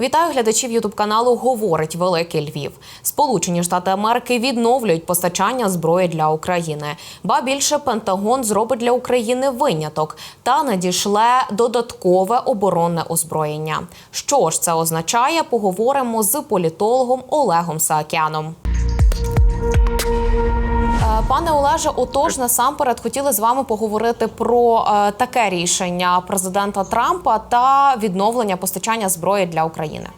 Вітаю глядачів Ютуб каналу Говорить Великий Львів. Сполучені Штати Америки відновлюють постачання зброї для України. Ба більше Пентагон зробить для України виняток та надішле додаткове оборонне озброєння. Що ж це означає? Поговоримо з політологом Олегом Саакяном. Пане Олеже, отож насамперед хотіли з вами поговорити про е, таке рішення президента Трампа та відновлення постачання зброї для України.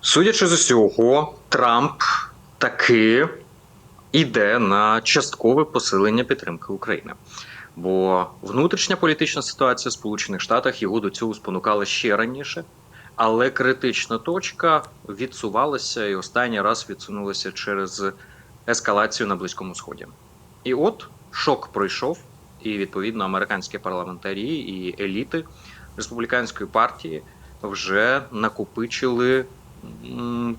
Судячи з усього, Трамп таки йде на часткове посилення підтримки України. Бо внутрішня політична ситуація в Сполучених Штатах його до цього спонукала ще раніше, але критична точка відсувалася і останній раз відсунулася через ескалацію на Близькому Сході. І от шок пройшов, і відповідно американські парламентарі і еліти республіканської партії вже накопичили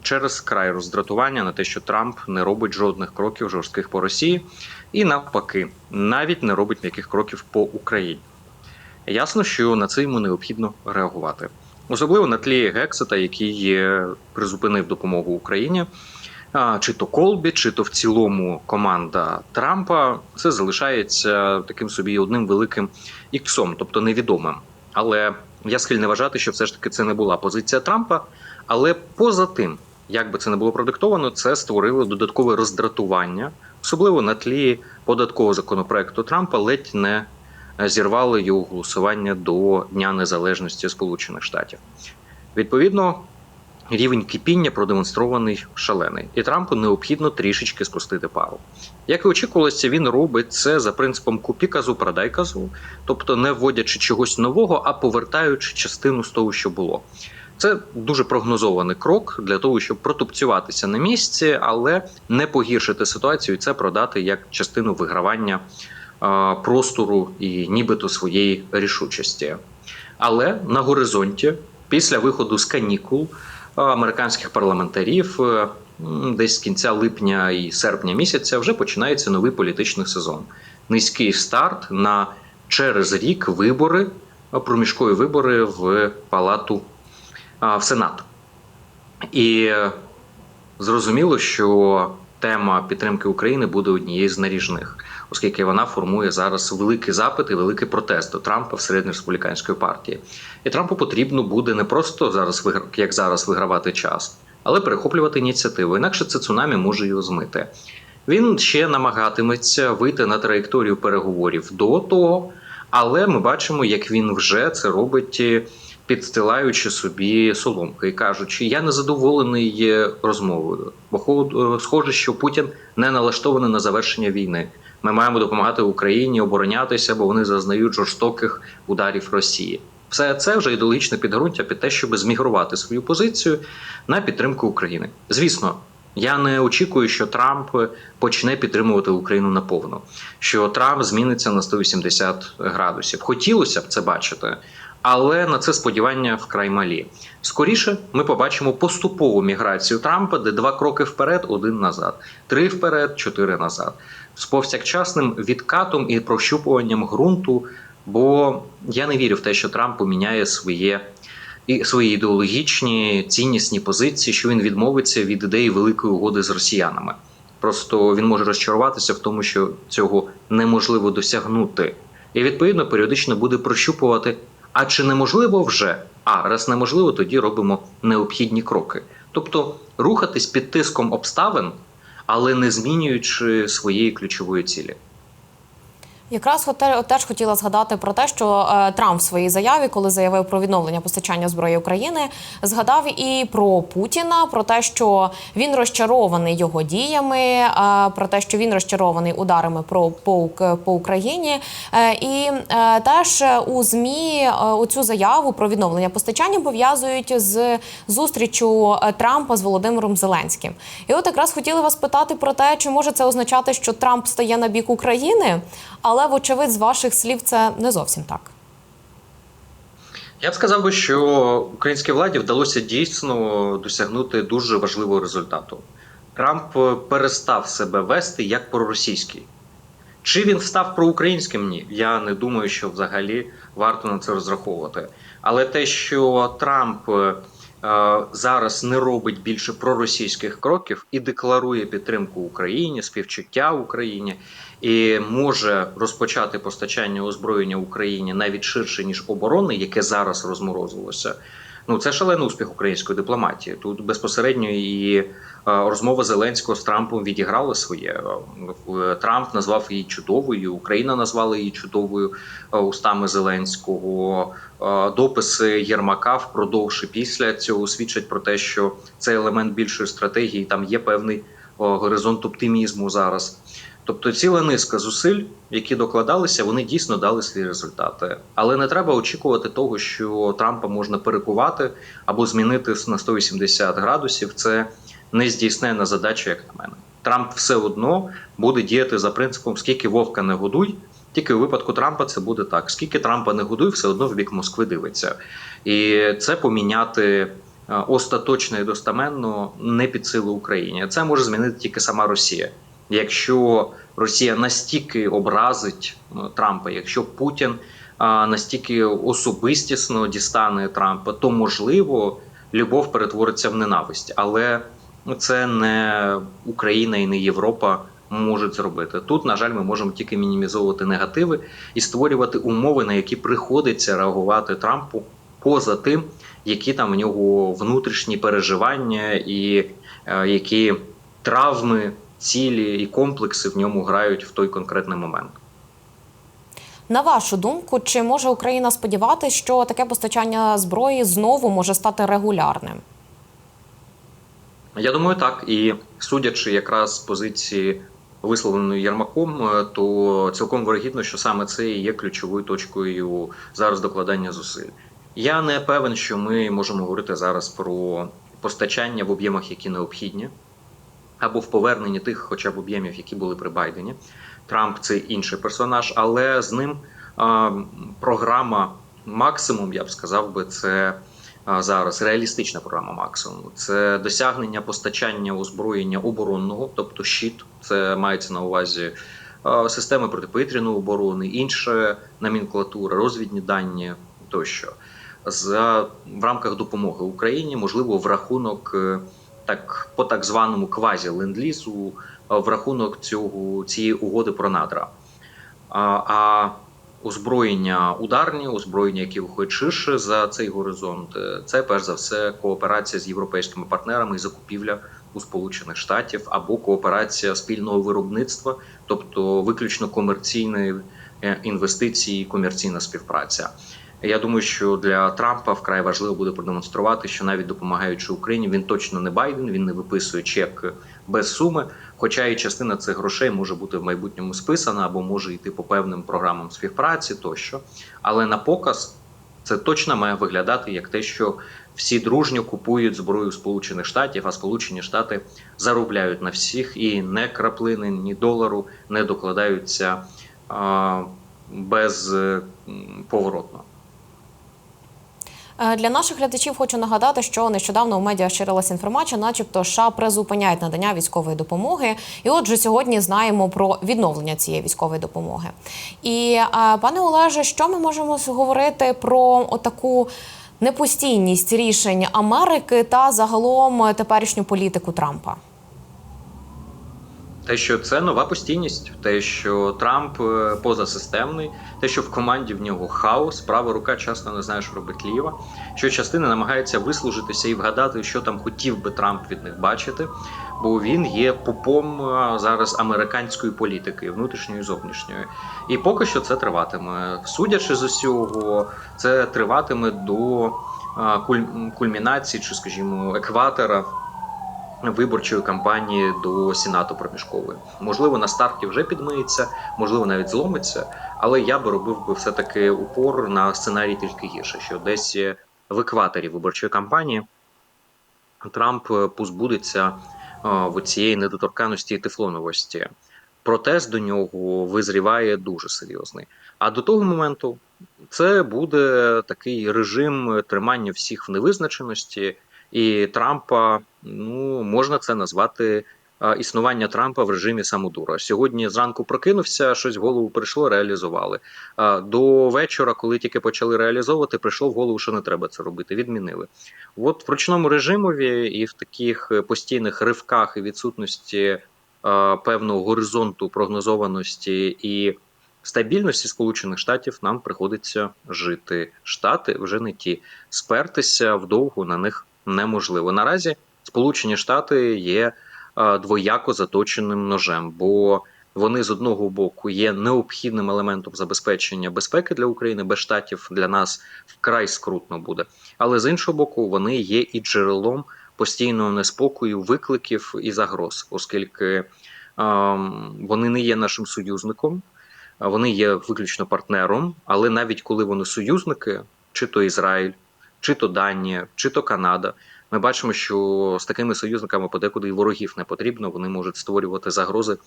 через край роздратування на те, що Трамп не робить жодних кроків жорстких по Росії, і навпаки, навіть не робить ніяких кроків по Україні. Ясно, що на це йому необхідно реагувати, особливо на тлі Гексета, який призупинив допомогу Україні. Чи то Колбі, чи то в цілому команда Трампа, це залишається таким собі одним великим іксом, тобто невідомим. Але я схильний вважати, що все ж таки це не була позиція Трампа. Але поза тим, як би це не було продиктовано, це створило додаткове роздратування, особливо на тлі податкового законопроекту Трампа, ледь не зірвали його голосування до Дня Незалежності Сполучених Штатів. Відповідно, рівень кипіння продемонстрований шалений, і Трампу необхідно трішечки спустити пару. Як і очікувалося, він робить це за принципом купі казу, продай казу, тобто не вводячи чогось нового, а повертаючи частину з того, що було. Це дуже прогнозований крок для того, щоб протупцюватися на місці, але не погіршити ситуацію і це продати як частину вигравання простору і нібито своєї рішучості. Але на горизонті, після виходу з канікул американських парламентарів, е, десь з кінця липня і серпня місяця, вже починається новий політичний сезон. Низький старт на через рік вибори, проміжкові вибори в палату в Сенат. І е, зрозуміло, що тема підтримки України буде однією з наріжних, оскільки вона формує зараз великий запит і великий протест до Трампа всередині республіканської партії. І Трампу потрібно буде не просто зараз як зараз вигравати час, але перехоплювати ініціативу. Інакше це цунамі може його змити. Він ще намагатиметься вийти на траєкторію переговорів до того, але ми бачимо, як він вже це робить. е, підстилаючи собі соломки і кажучи, я не задоволений е, розмовою, бо е, схоже, що Путін не налаштований на завершення війни. Ми маємо допомагати Україні оборонятися, бо вони зазнають жорстоких ударів Росії. Все це вже ідеологічне підґрунтя під те, щоб змігрувати свою позицію на підтримку України. Звісно, я не очікую, що Трамп почне підтримувати Україну наповну, що Трамп зміниться на 180 градусів. Хотілося б це бачити, але на це сподівання вкрай малі. Скоріше ми побачимо поступову міграцію Трампа, де два кроки вперед, один назад, три вперед, чотири назад, з повсякчасним відкатом і прощупуванням ґрунту. Бо я не вірю в те, що Трамп поміняє своє і свої ідеологічні ціннісні позиції, що він відмовиться від ідеї великої угоди з росіянами. Просто він може розчаруватися в тому, що цього неможливо досягнути, і відповідно періодично буде прощупувати. А чи неможливо вже? А раз неможливо, тоді робимо необхідні кроки. Тобто рухатись під тиском обставин, але не змінюючи своєї ключової цілі. Якраз теж хотіла згадати про те, що е, Трамп в своїй заяві, коли заявив про відновлення постачання зброї України, згадав і про Путіна, про те, що він розчарований його діями, е, про те, що він розчарований ударами про по, по Україні. Е, і теж у змі оцю заяву про відновлення постачання пов'язують з зустрічю Трампа з Володимиром Зеленським. І от якраз хотіли вас питати про те, чи може це означати, що Трамп стає на бік України, але вочевидь, з ваших слів це не зовсім так. Я б сказав би, що українській владі вдалося дійсно досягнути дуже важливого результату. Трамп перестав себе вести як проросійський. Чи він став проукраїнським? Ні. Я не думаю, що взагалі варто на це розраховувати. Але те, що Трамп е, зараз не робить більше проросійських кроків і декларує підтримку Україні, співчуття Україні, і може розпочати постачання озброєння Україні навіть ширше ніж оборони, яке зараз розморозилося. Ну це шалений успіх української дипломатії. Тут безпосередньо і розмова Зеленського з Трампом відіграла своє. Е, Трамп назвав її чудовою, Україна назвала її чудовою е, устами Зеленського. Е, Дописи Єрмака впродовж і після цього свідчать про те, що це елемент більшої стратегії. Там є певний горизонт оптимізму зараз. Тобто ціла низка зусиль, які докладалися, вони дійсно дали свої результати. Але не треба очікувати того, що Трампа можна перекувати або змінити на 180 градусів. Це нездійсненна задача, як на мене. Трамп все одно буде діяти за принципом скільки вовка не годуй. Тільки у випадку Трампа це буде так. Скільки Трампа не годуй, все одно в бік Москви дивиться. І це поміняти е, остаточно і достаменно не під силу Україні. Це може змінити тільки сама Росія. Якщо Росія настільки образить ну, Трампа, якщо Путін настільки особистісно дістане Трампа, то можливо любов перетвориться в ненависть, але це не Україна і не Європа можуть зробити. Тут, на жаль, ми можемо тільки мінімізовувати негативи і створювати умови, на які приходиться реагувати Трампу поза тим, які там в нього внутрішні переживання і е, які травми цілі і комплекси в ньому грають в той конкретний момент. На вашу думку, чи може Україна сподіватися, що таке постачання зброї знову може стати регулярним? Я думаю, так. І судячи якраз з позиції висловленої Єрмаком, е, то цілком вирогідно, що саме це і є ключовою точкою зараз докладання зусиль. Я не певен, що ми можемо говорити зараз про постачання в об'ємах, які необхідні, або в поверненні тих, хоча б об'ємів, які були при Байдені. Трамп це інший персонаж, але з ним а, програма максимум, я б сказав би, це зараз реалістична програма максимум. Це досягнення постачання озброєння оборонного, тобто щит, це мається на увазі системи протиповітряної оборони, інша номенклатура, розвідні дані тощо. За в рамках допомоги Україні, можливо, в рахунок е, так по так званому квазі ленд-лізу, е, в рахунок цього цієї угоди про надра. А, а озброєння ударні, озброєння, які виходять ширше за цей горизонт, це перш за все кооперація з європейськими партнерами і закупівля у Сполучених Штатів або кооперація спільного виробництва, тобто виключно комерційні е, інвестиції, комерційна співпраця. Я думаю, що для Трампа вкрай важливо буде продемонструвати, що навіть допомагаючи Україні, він точно не Байден, він не виписує чек без суми. Хоча і частина цих грошей може бути в майбутньому списана або може йти по певним програмам співпраці тощо. Але на показ це точно має виглядати як те, що всі дружньо купують зброю Сполучених Штатів, а Сполучені Штати заробляють на всіх і не краплини, ні долару не докладаються безповоротно. Е, Для наших глядачів хочу нагадати, що нещодавно у медіа ширилася інформація, начебто США призупиняють надання військової допомоги. І отже, сьогодні знаємо про відновлення цієї військової допомоги. І е, пане Олеже, що ми можемо говорити про отаку непостійність рішень Америки та загалом теперішню політику Трампа? Те, що це нова постійність, те, що Трамп е, позасистемний, те, що в команді в нього хаос, права рука часто не знає, що робить ліва, що частина намагається вислужитися і вгадати, що там хотів би Трамп від них бачити, бо він є попом е, зараз американської політики, внутрішньої і зовнішньої. І поки що це триватиме. Судячи з усього, це триватиме до е, куль- кульмінації, чи, скажімо, екватора виборчої кампанії до Сенату проміжкової. Можливо, на старті вже підмиється, можливо, навіть зломиться, але я би робив би все-таки упор на сценарій тільки гірше, що десь в екваторі виборчої кампанії Трамп е, позбудеться в цієї недоторканості і тефлоновості. Протест до нього визріває дуже серйозний. А до того моменту це буде такий режим тримання всіх в невизначеності, і Трампа ну можна це назвати існування Трампа в режимі самодура. Сьогодні зранку прокинувся, щось в голову прийшло, реалізували. До вечора, коли тільки почали реалізовувати, прийшло в голову, що не треба це робити. Відмінили. От в ручному режимові і в таких постійних ривках і відсутності певного горизонту прогнозованості і стабільності Сполучених Штатів нам приходиться жити. Штати вже не ті. Спертися вдовго на них неможливо. Наразі Сполучені Штати є е, двояко заточеним ножем, бо вони з одного боку є необхідним елементом забезпечення безпеки для України, без штатів для нас вкрай скрутно буде. Але з іншого боку, вони є і джерелом постійного неспокою, викликів і загроз, оскільки ем, вони не є нашим союзником, вони є виключно партнером. Але навіть коли вони союзники, чи то Ізраїль, чи то Данія, чи то Канада, ми бачимо, що з такими союзниками подекуди і ворогів не потрібно. Вони можуть створювати загрози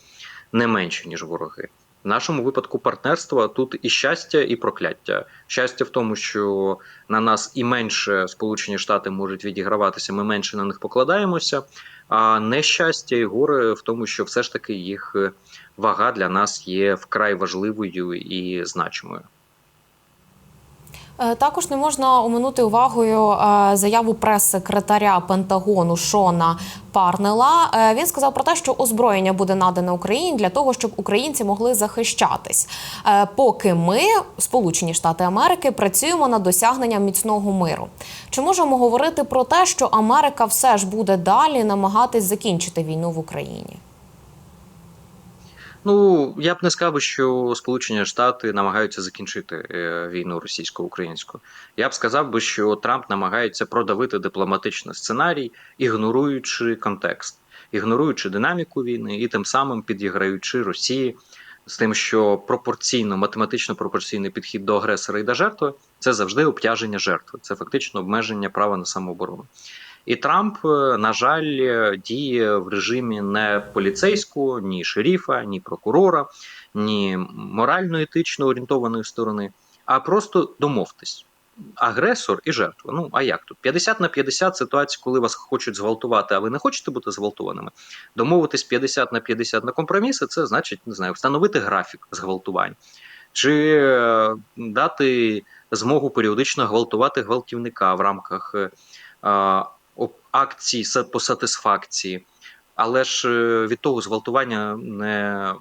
не менше, ніж вороги. В нашому випадку партнерства тут і щастя, і прокляття. Щастя в тому, що на нас і менше Сполучені Штати можуть відіграватися, ми менше на них покладаємося. А нещастя і горе в тому, що все ж таки їх вага для нас є вкрай важливою і значимою. Е, Також не можна оминути увагою е, заяву прес-секретаря Пентагону Шона Парнела. Е, Він сказав про те, що озброєння буде надане Україні для того, щоб українці могли захищатись. Поки ми, Сполучені Штати Америки, працюємо над досягненням міцного миру. Чи можемо говорити про те, що Америка все ж буде далі намагатись закінчити війну в Україні? Ну я б не сказав, що Сполучені Штати намагаються закінчити е, війну російсько-українську. Я б сказав би, що Трамп намагається продавити дипломатичний сценарій, ігноруючи контекст, ігноруючи динаміку війни і тим самим підіграючи Росії з тим, що пропорційно, математично пропорційний підхід до агресора і до жертви це завжди обтяження жертви, це фактично обмеження права на самооборону. І Трамп, е, на жаль, е, діє в режимі не поліцейського, ні шерифа, ні прокурора, ні морально-етично орієнтованої сторони, а просто домовтесь. Агресор і жертва. Ну а як тут? 50 на 50 ситуація, коли вас хочуть зґвалтувати, а ви не хочете бути зґвалтованими. Домовитись 50 на 50 на компроміси, це значить, не знаю, встановити графік зґвалтувань, чи е, дати змогу періодично гвалтувати гвалтівника в рамках. Акцій по сатисфакції, але ж е, від того зґвалтування не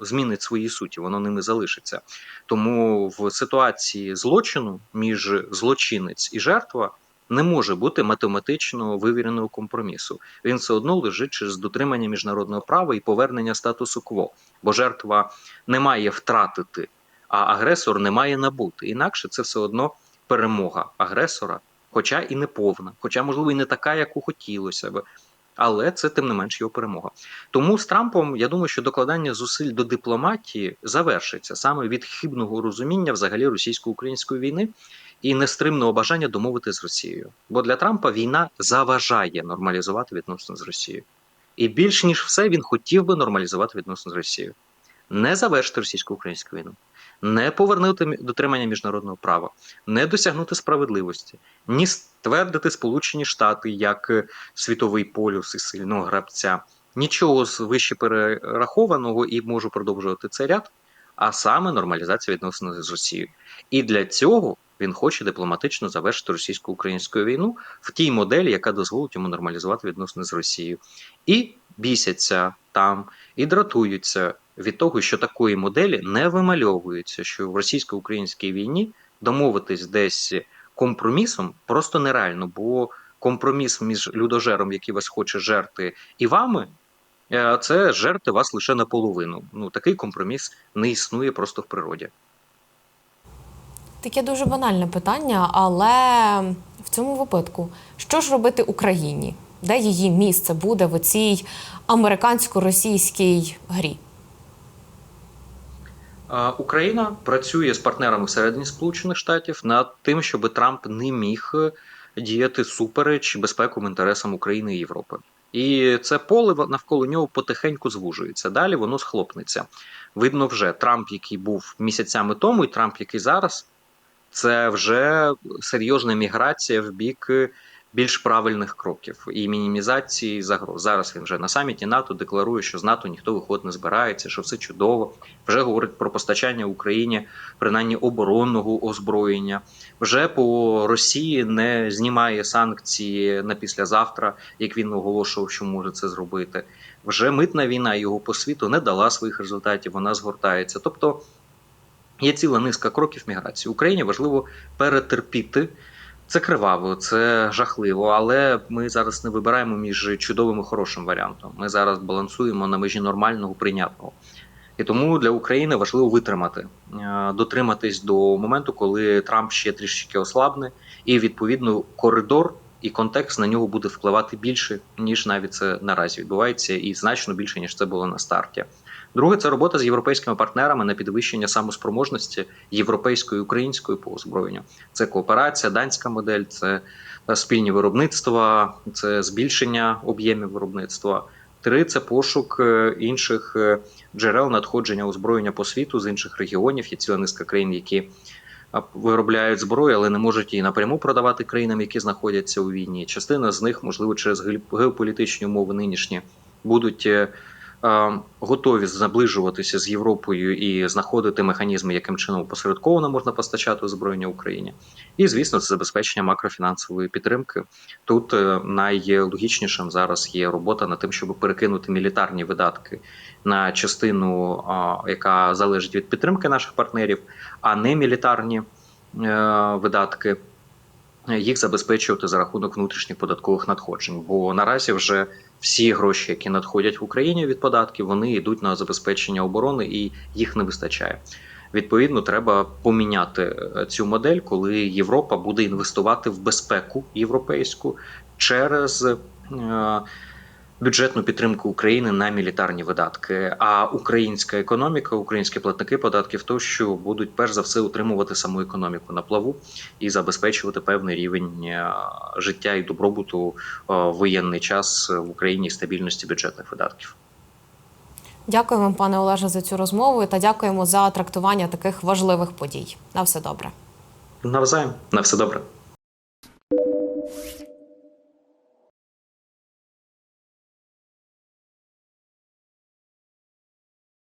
змінить свої суті, воно ними залишиться. Тому в ситуації злочину між злочинець і жертва не може бути математично вивіреного компромісу. Він все одно лежить через дотримання міжнародного права і повернення статусу кво, бо жертва не має втратити, а агресор не має набути. Інакше це все одно перемога агресора хоча і не повна, хоча, можливо, і не така, яку хотілося б. Але це тим не менш його перемога. Тому з Трампом я думаю, що докладання зусиль до дипломатії завершиться саме від хибного розуміння взагалі російсько-української війни і нестримного бажання домовити з Росією. Бо для Трампа війна заважає нормалізувати відносини з Росією. І більш ніж все він хотів би нормалізувати відносини з Росією, не завершити російсько-українську війну, не повернути дотримання міжнародного права, не досягнути справедливості, ні ствердити Сполучені Штати як е, світовий полюс і сильного гравця. Нічого з вище перерахованого і можу продовжувати цей ряд, а саме нормалізація відносин з Росією. І для цього він хоче дипломатично завершити російсько-українську війну в тій моделі, яка дозволить йому нормалізувати відносини з Росією. І бісяться там, і дратуються від того, що такої моделі не вимальовується, що в російсько-українській війні домовитись десь компромісом просто нереально, бо компроміс між людожером, який вас хоче жерти, і вами. е, Це жерти вас лише наполовину. Ну такий компроміс не існує просто в природі. Таке дуже банальне питання, але в цьому випадку, що ж робити Україні? Де її місце буде в цій американсько-російській грі? Україна працює з партнерами всередині Сполучених Штатів над тим, щоб Трамп не міг діяти супереч безпековим інтересам України і Європи. І це поле навколо нього потихеньку звужується. Далі воно схлопнеться. Видно, вже Трамп, який був місяцями тому, і Трамп, який зараз, це вже серйозна міграція в бік більш правильних кроків і мінімізації загроз. Зараз він вже на саміті НАТО декларує, що з НАТО ніхто виходити не збирається, що все чудово. Вже говорить про постачання Україні принаймні оборонного озброєння. Вже по Росії не знімає санкції на післязавтра, як він оголошував, що може це зробити. Вже митна війна його по світу не дала своїх результатів. Вона згортається. Тобто є ціла низка кроків міграції. Україні важливо перетерпіти. Це криваво, це жахливо, але ми зараз не вибираємо між чудовим і хорошим варіантом. Ми зараз балансуємо на межі нормального прийнятного. І тому для України важливо витримати, е, дотриматись до моменту, коли Трамп ще трішки ослабне, і відповідно коридор і контекст на нього буде впливати більше, ніж навіть це наразі відбувається, і значно більше ніж це було на старті. Друге, це робота з європейськими партнерами на підвищення самоспроможності європейської і української по озброєнню. Це кооперація, данська модель, це е, спільні виробництва, це збільшення об'ємів виробництва. Три це пошук е, інших е, джерел надходження озброєння по світу з інших регіонів. Є ціла низка країн, які виробляють зброю, але не можуть її напряму продавати країнам, які знаходяться у війні. Частина з них, можливо, через геополітичні умови нинішні, будуть готові наближуватися з Європою і знаходити механізми, яким чином посередковано можна постачати озброєння Україні. І звісно, це забезпечення макрофінансової підтримки. Тут е, найлогічнішим зараз є робота над тим, щоб перекинути мілітарні видатки на частину, яка залежить від підтримки наших партнерів, а не мілітарні е, видатки. Їх забезпечувати за рахунок внутрішніх податкових надходжень. Бо наразі вже всі гроші, які надходять в Україні від податків, вони йдуть на забезпечення оборони і їх не вистачає. Відповідно, треба поміняти е, цю модель, коли Європа буде інвестувати в безпеку європейську через е, бюджетну підтримку України на мілітарні видатки. А українська економіка, українські платники податків, тощо будуть перш за все утримувати саму економіку на плаву і забезпечувати певний рівень е, життя і добробуту е, в воєнний час в Україні і стабільності бюджетних видатків. Дякую вам, пане Олеже, за цю розмову та дякуємо за трактування таких важливих подій. На все добре. Навзаєм на все добре.